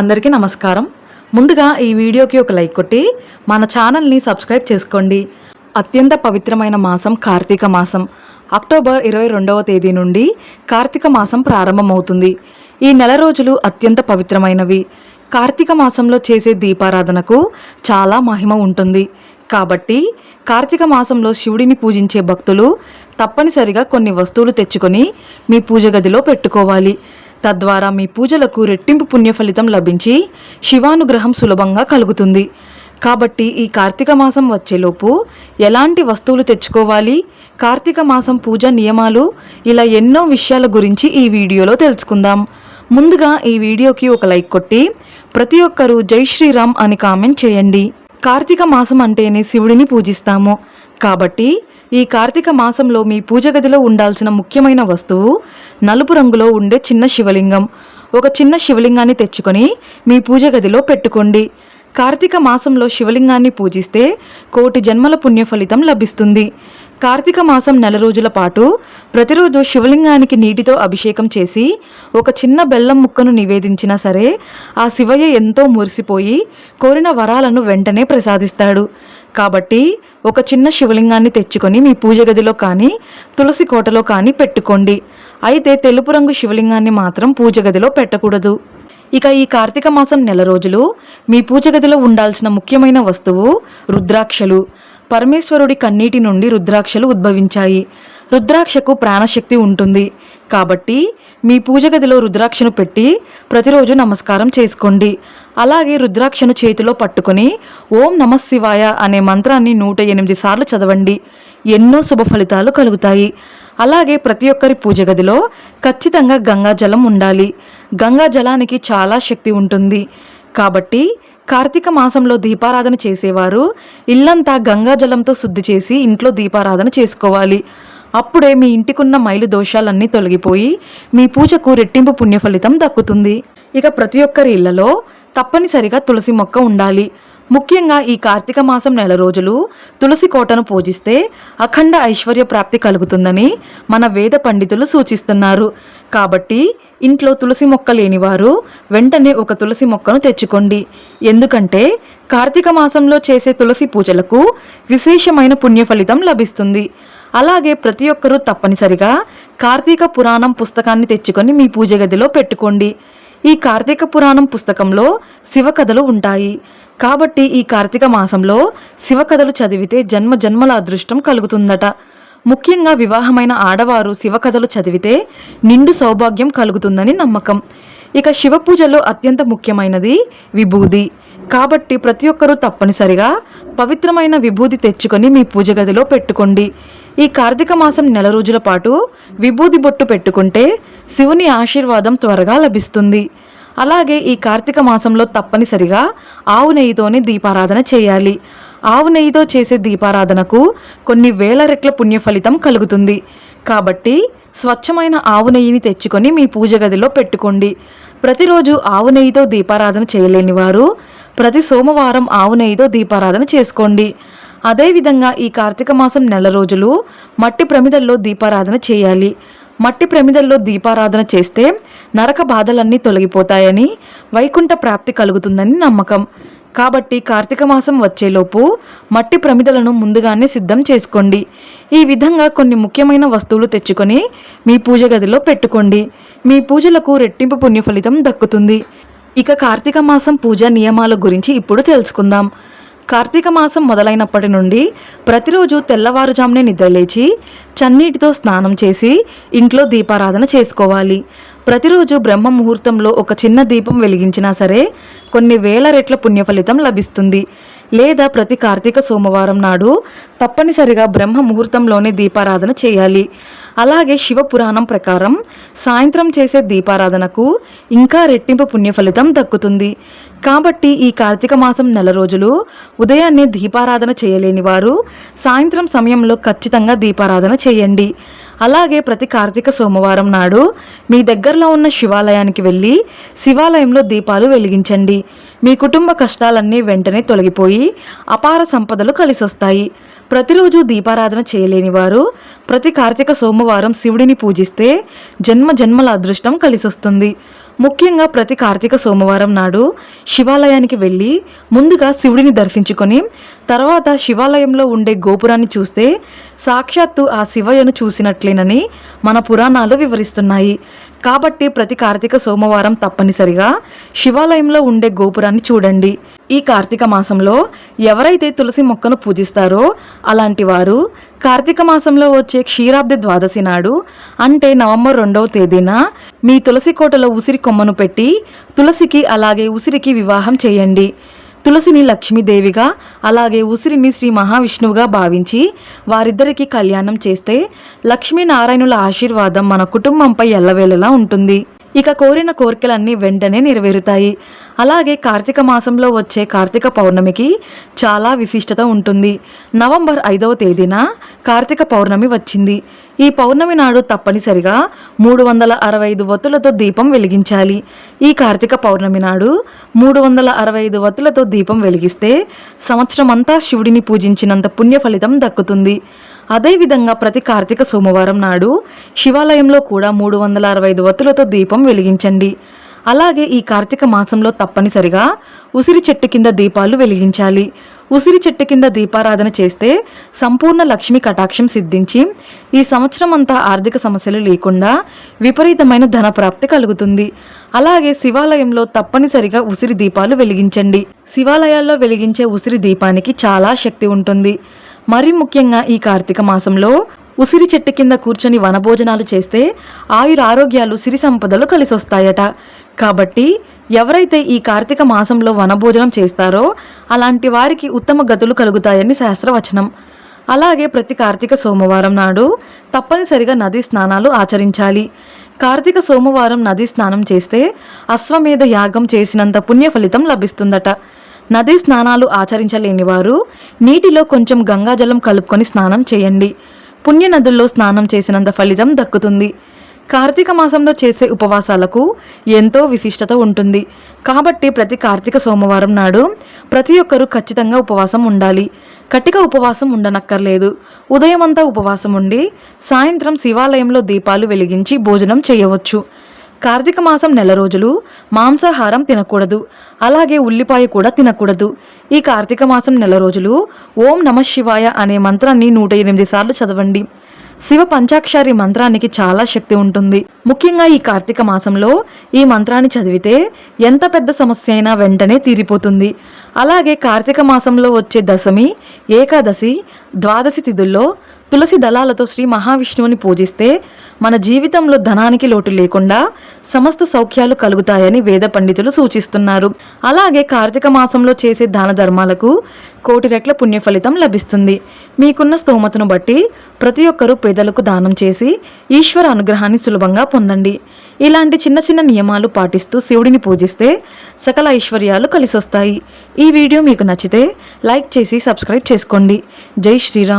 అందరికీ నమస్కారం. ముందుగా ఈ వీడియోకి ఒక లైక్ కొట్టి మన ఛానల్ని సబ్స్క్రైబ్ చేసుకోండి. అత్యంత పవిత్రమైన మాసం కార్తీక మాసం. అక్టోబర్ ఇరవై రెండవ తేదీ నుండి కార్తీక మాసం ప్రారంభమవుతుంది. ఈ నెల రోజులు అత్యంత పవిత్రమైనవి. కార్తీక మాసంలో చేసే దీపారాధనకు చాలా మహిమ ఉంటుంది. కాబట్టి కార్తీక మాసంలో శివుడిని పూజించే భక్తులు తప్పనిసరిగా కొన్ని వస్తువులు తెచ్చుకొని మీ పూజ గదిలో పెట్టుకోవాలి. తద్వారా మీ పూజలకు రెట్టింపు పుణ్య ఫలితం లభించి శివానుగ్రహం సులభంగా కలుగుతుంది. కాబట్టి ఈ కార్తీక మాసం వచ్చేలోపు ఎలాంటి వస్తువులు తెచ్చుకోవాలి కార్తీక మాసం పూజ నియమాలు ఇలా ఎన్నో విషయాల గురించి ఈ వీడియోలో తెలుసుకుందాం. ముందుగా ఈ వీడియోకి ఒక లైక్ కొట్టి ప్రతి ఒక్కరూ జై శ్రీరామ్ అని కామెంట్ చేయండి. కార్తీక మాసం అంటేనే శివుడిని పూజిస్తాము. కాబట్టి ఈ కార్తీక మాసంలో మీ పూజ గదిలో ఉండాల్సిన ముఖ్యమైన వస్తువు నలుపు రంగులో ఉండే చిన్న శివలింగం. ఒక చిన్న శివలింగాన్ని తెచ్చుకొని మీ పూజ గదిలో పెట్టుకోండి. కార్తీక మాసంలో శివలింగాన్ని పూజిస్తే కోటి జన్మల పుణ్య ఫలితం లభిస్తుంది. కార్తీక మాసం నెల రోజుల పాటు ప్రతిరోజు శివలింగానికి నీటితో అభిషేకం చేసి ఒక చిన్న బెల్లం ముక్కను నివేదించినా సరే ఆ శివయ్య ఎంతో మురిసిపోయి కోరిన వరాలను వెంటనే ప్రసాదిస్తాడు. కాబట్టి ఒక చిన్న శివలింగాన్ని తెచ్చుకొని మీ పూజ గదిలో కానీ తులసి కోటలో కానీ పెట్టుకోండి. అయితే తెలుపు రంగు శివలింగాన్ని మాత్రం పూజ గదిలో పెట్టకూడదు. ఇక ఈ కార్తీక మాసం నెల రోజులు మీ పూజ గదిలో ఉండాల్సిన ముఖ్యమైన వస్తువు రుద్రాక్షలు. పరమేశ్వరుడి కన్నీటి నుండి రుద్రాక్షలు ఉద్భవించాయి. రుద్రాక్షకు ప్రాణశక్తి ఉంటుంది. కాబట్టి మీ పూజ గదిలో రుద్రాక్షను పెట్టి ప్రతిరోజు నమస్కారం చేసుకోండి. అలాగే రుద్రాక్షను చేతిలో పట్టుకొని ఓం నమ శివాయ అనే మంత్రాన్ని నూట ఎనిమిది సార్లు చదవండి. ఎన్నో శుభ ఫలితాలు కలుగుతాయి. అలాగే ప్రతి ఒక్కరి పూజ గదిలో ఖచ్చితంగా గంగా జలం ఉండాలి. గంగా జలానికి చాలా శక్తి ఉంటుంది. కాబట్టి కార్తీక మాసంలో దీపారాధన చేసేవారు ఇల్లంతా గంగా జలంతో శుద్ధి చేసి ఇంట్లో దీపారాధన చేసుకోవాలి. అప్పుడే మీ ఇంటికున్న మైలు దోషాలన్నీ తొలగిపోయి మీ పూజకు రెట్టింపు పుణ్యఫలితం దక్కుతుంది. ఇక ప్రతి ఒక్కరి ఇళ్ళలో తప్పనిసరిగా తులసి మొక్క ఉండాలి. ముఖ్యంగా ఈ కార్తీక మాసం నెల రోజులు తులసి కోటను పూజిస్తే అఖండ ఐశ్వర్య ప్రాప్తి కలుగుతుందని మన వేద పండితులు సూచిస్తున్నారు. కాబట్టి ఇంట్లో తులసి మొక్క లేనివారు వెంటనే ఒక తులసి మొక్కను తెచ్చుకోండి. ఎందుకంటే కార్తీక మాసంలో చేసే తులసి పూజలకు విశేషమైన పుణ్యఫలితం లభిస్తుంది. అలాగే ప్రతి ఒక్కరూ తప్పనిసరిగా కార్తీక పురాణం పుస్తకాన్ని తెచ్చుకొని మీ పూజ గదిలో పెట్టుకోండి. ఈ కార్తీక పురాణం పుస్తకంలో శివకథలు ఉంటాయి. కాబట్టి ఈ కార్తీక మాసంలో శివకథలు చదివితే జన్మ జన్మల అదృష్టం కలుగుతుందట. ముఖ్యంగా వివాహమైన ఆడవారు శివకథలు చదివితే నిండు సౌభాగ్యం కలుగుతుందని నమ్మకం. ఇక శివ పూజలో అత్యంత ముఖ్యమైనది విభూది కాబట్టి ప్రతి ఒక్కరూ తప్పనిసరిగా పవిత్రమైన విభూది తెచ్చుకొని మీ పూజ గదిలో పెట్టుకోండి. ఈ కార్తీక మాసం నెల రోజుల పాటు విభూది బొట్టు పెట్టుకుంటే శివుని ఆశీర్వాదం త్వరగా లభిస్తుంది. అలాగే ఈ కార్తీక మాసంలో తప్పనిసరిగా ఆవు నెయ్యితోనే దీపారాధన చేయాలి. ఆవు నెయ్యితో చేసే దీపారాధనకు కొన్ని వేల రెట్ల పుణ్య ఫలితం కలుగుతుంది. కాబట్టి స్వచ్ఛమైన ఆవు నెయ్యిని తెచ్చుకొని మీ పూజ గదిలో పెట్టుకోండి. ప్రతిరోజు ఆవు నెయ్యితో దీపారాధన చేయలేని వారు ప్రతి సోమవారం ఆవు నెయ్యితో దీపారాధన చేసుకోండి. అదేవిధంగా ఈ కార్తీక మాసం నెల రోజులు మట్టి ప్రమిదల్లో దీపారాధన చేయాలి. మట్టి ప్రమిదల్లో దీపారాధన చేస్తే నరక బాధలన్నీ తొలగిపోతాయని వైకుంఠ ప్రాప్తి కలుగుతుందని నమ్మకం. కాబట్టి కార్తీక మాసం వచ్చేలోపు మట్టి ప్రమిదలను ముందుగానే సిద్ధం చేసుకోండి. ఈ విధంగా కొన్ని ముఖ్యమైన వస్తువులు తెచ్చుకొని మీ పూజ గదిలో పెట్టుకోండి. మీ పూజలకు రెట్టింపు పుణ్య ఫలితం దక్కుతుంది. ఇక కార్తీక మాసం పూజ నియమాల గురించి ఇప్పుడు తెలుసుకుందాం. కార్తీక మాసం మొదలైనప్పటి నుండి ప్రతిరోజు తెల్లవారుజామునే నిద్రలేచి చన్నీటితో స్నానం చేసి ఇంట్లో దీపారాధన చేసుకోవాలి. ప్రతిరోజు బ్రహ్మ ముహూర్తంలో ఒక చిన్న దీపం వెలిగించినా సరే కొన్ని వేల రెట్ల పుణ్య ఫలితం లభిస్తుంది. లేదా ప్రతి కార్తీక సోమవారం నాడు తప్పనిసరిగా బ్రహ్మ ముహూర్తంలోనే దీపారాధన చేయాలి. అలాగే శివ పురాణం ప్రకారం సాయంత్రం చేసే దీపారాధనకు ఇంకా రెట్టింపు పుణ్య ఫలితం దక్కుతుంది. కాబట్టి ఈ కార్తీక మాసం నెల రోజులు ఉదయాన్నే దీపారాధన చేయలేని వారు సాయంత్రం సమయంలో ఖచ్చితంగా దీపారాధన చేయండి. అలాగే ప్రతి కార్తీక సోమవారం నాడు మీ దగ్గరలో ఉన్న శివాలయానికి వెళ్ళి శివాలయంలో దీపాలు వెలిగించండి. మీ కుటుంబ కష్టాలన్నీ వెంటనే తొలగిపోయి అపార సంపదలు కలిసొస్తాయి. ప్రతిరోజు దీపారాధన చేయలేని వారు ప్రతి కార్తీక సోమవారం శివుడిని పూజిస్తే జన్మ జన్మల అదృష్టం కలిసొస్తుంది. ముఖ్యంగా ప్రతి కార్తీక సోమవారం నాడు శివాలయానికి వెళ్ళి ముందుగా శివుడిని దర్శించుకొని తర్వాత శివాలయంలో ఉండే గోపురాన్ని చూస్తే సాక్షాత్తు ఆ శివయ్యను చూసినట్లేనని మన పురాణాలు వివరిస్తున్నాయి. కాబట్టి ప్రతి కార్తీక సోమవారం తప్పనిసరిగా శివాలయంలో ఉండే గోపురాన్ని చూడండి. ఈ కార్తీక మాసంలో ఎవరైతే తులసి మొక్కను పూజిస్తారో అలాంటి వారు కార్తీక మాసంలో వచ్చే క్షీరాబ్ది ద్వాదశి నాడు అంటే నవంబర్ రెండవ తేదీన మీ తులసి కోటలో ఉసిరి కొమ్మను పెట్టి తులసికి అలాగే ఉసిరికి వివాహం చేయండి. తులసిని లక్ష్మీదేవిగా అలాగే ఉసిరిని శ్రీ మహావిష్ణువుగా భావించి వారిద్దరికీ కళ్యాణం చేస్తే లక్ష్మీనారాయణుల ఆశీర్వాదం మన కుటుంబంపై ఎల్లవేళలా ఉంటుంది. ఇక కోరిన కోరికలన్నీ వెంటనే నెరవేరుతాయి. అలాగే కార్తీక మాసంలో వచ్చే కార్తీక పౌర్ణమికి చాలా విశిష్టత ఉంటుంది. నవంబర్ ఐదవ తేదీన కార్తీక పౌర్ణమి వచ్చింది. ఈ పౌర్ణమి నాడు తప్పనిసరిగా మూడు వందల అరవై ఐదు వత్తులతో దీపం వెలిగించాలి. ఈ కార్తీక పౌర్ణమి నాడు మూడు వందల అరవై ఐదు వత్తులతో దీపం వెలిగిస్తే సంవత్సరమంతా శివుడిని పూజించినంత పుణ్య ఫలితం దక్కుతుంది. అదేవిధంగా ప్రతి కార్తీక సోమవారం నాడు శివాలయంలో కూడా మూడు వందల అరవై ఐదు వత్తులతో దీపం వెలిగించండి. అలాగే ఈ కార్తీక మాసంలో తప్పనిసరిగా ఉసిరి చెట్టు కింద దీపాలు వెలిగించాలి. ఉసిరి చెట్టు కింద దీపారాధన చేస్తే సంపూర్ణ లక్ష్మి కటాక్షం సిద్ధించి ఈ సంవత్సరం అంతా ఆర్థిక సమస్యలు లేకుండా విపరీతమైన ధన ప్రాప్తి కలుగుతుంది. అలాగే శివాలయంలో తప్పనిసరిగా ఉసిరి దీపాలు వెలిగించండి. శివాలయాల్లో వెలిగించే ఉసిరి దీపానికి చాలా శక్తి ఉంటుంది. మరీ ముఖ్యంగా ఈ కార్తీక మాసంలో ఉసిరి చెట్టు కింద కూర్చొని వనభోజనాలు చేస్తే ఆయుర ఆరోగ్యాలు సిరి సంపదలు కలిసొస్తాయట. కాబట్టి ఎవరైతే ఈ కార్తీక మాసంలో వనభోజనం చేస్తారో అలాంటి వారికి ఉత్తమ గతులు కలుగుతాయని శాస్త్రవచనం. అలాగే ప్రతి కార్తీక సోమవారం నాడు తప్పనిసరిగా నదీ స్నానాలు ఆచరించాలి. కార్తీక సోమవారం నదీ స్నానం చేస్తే అశ్వమేధ యాగం చేసినంత పుణ్య ఫలితం లభిస్తుందట. నదీ స్నానాలు ఆచరించలేని వారు నీటిలో కొంచెం గంగాజలం కలుపుకొని స్నానం చేయండి. పుణ్య నదుల్లో స్నానం చేసినంత ఫలితం దక్కుతుంది. కార్తీక మాసంలో చేసే ఉపవాసాలకు ఎంతో విశిష్టత ఉంటుంది. కాబట్టి ప్రతి కార్తీక సోమవారం నాడు ప్రతి ఒక్కరూ ఖచ్చితంగా ఉపవాసం ఉండాలి. కటిక ఉపవాసం ఉండనక్కర్లేదు. ఉదయమంతా ఉపవాసం ఉండి సాయంత్రం శివాలయంలో దీపాలు వెలిగించి భోజనం చేయవచ్చు. కార్తీక మాసం నెల రోజులు మాంసాహారం తినకూడదు. అలాగే ఉల్లిపాయ కూడా తినకూడదు. ఈ కార్తీక మాసం నెల రోజులు ఓం నమ శివాయ అనే మంత్రాన్ని నూట ఎనిమిది సార్లు చదవండి. శివ పంచాక్షరి మంత్రానికి చాలా శక్తి ఉంటుంది. ముఖ్యంగా ఈ కార్తీక మాసంలో ఈ మంత్రాన్ని చదివితే ఎంత పెద్ద సమస్య అయినా వెంటనే తీరిపోతుంది. అలాగే కార్తీక మాసంలో వచ్చే దశమి ఏకాదశి ద్వాదశి తిథుల్లో తులసి దళాలతో శ్రీ మహావిష్ణువుని పూజిస్తే మన జీవితంలో ధనానికి లోటు లేకుండా సమస్త సౌఖ్యాలు కలుగుతాయని వేద పండితులు సూచిస్తున్నారు. అలాగే కార్తీక మాసంలో చేసే దాన ధర్మాలకు కోటి రెట్ల పుణ్య ఫలితం లభిస్తుంది. మీకున్న స్తోమతను బట్టి ప్రతి ఒక్కరూ పేదలకు దానం చేసి ఈశ్వర అనుగ్రహాన్ని సులభంగా పొందండి. ఇలాంటి చిన్న చిన్న నియమాలు పాటిస్తూ శివుడిని పూజిస్తే సకల ఐశ్వర్యాలు కలిసొస్తాయి. ఈ వీడియో మీకు నచ్చితే లైక్ చేసి సబ్స్క్రైబ్ చేసుకోండి. జై శ్రీరామ్.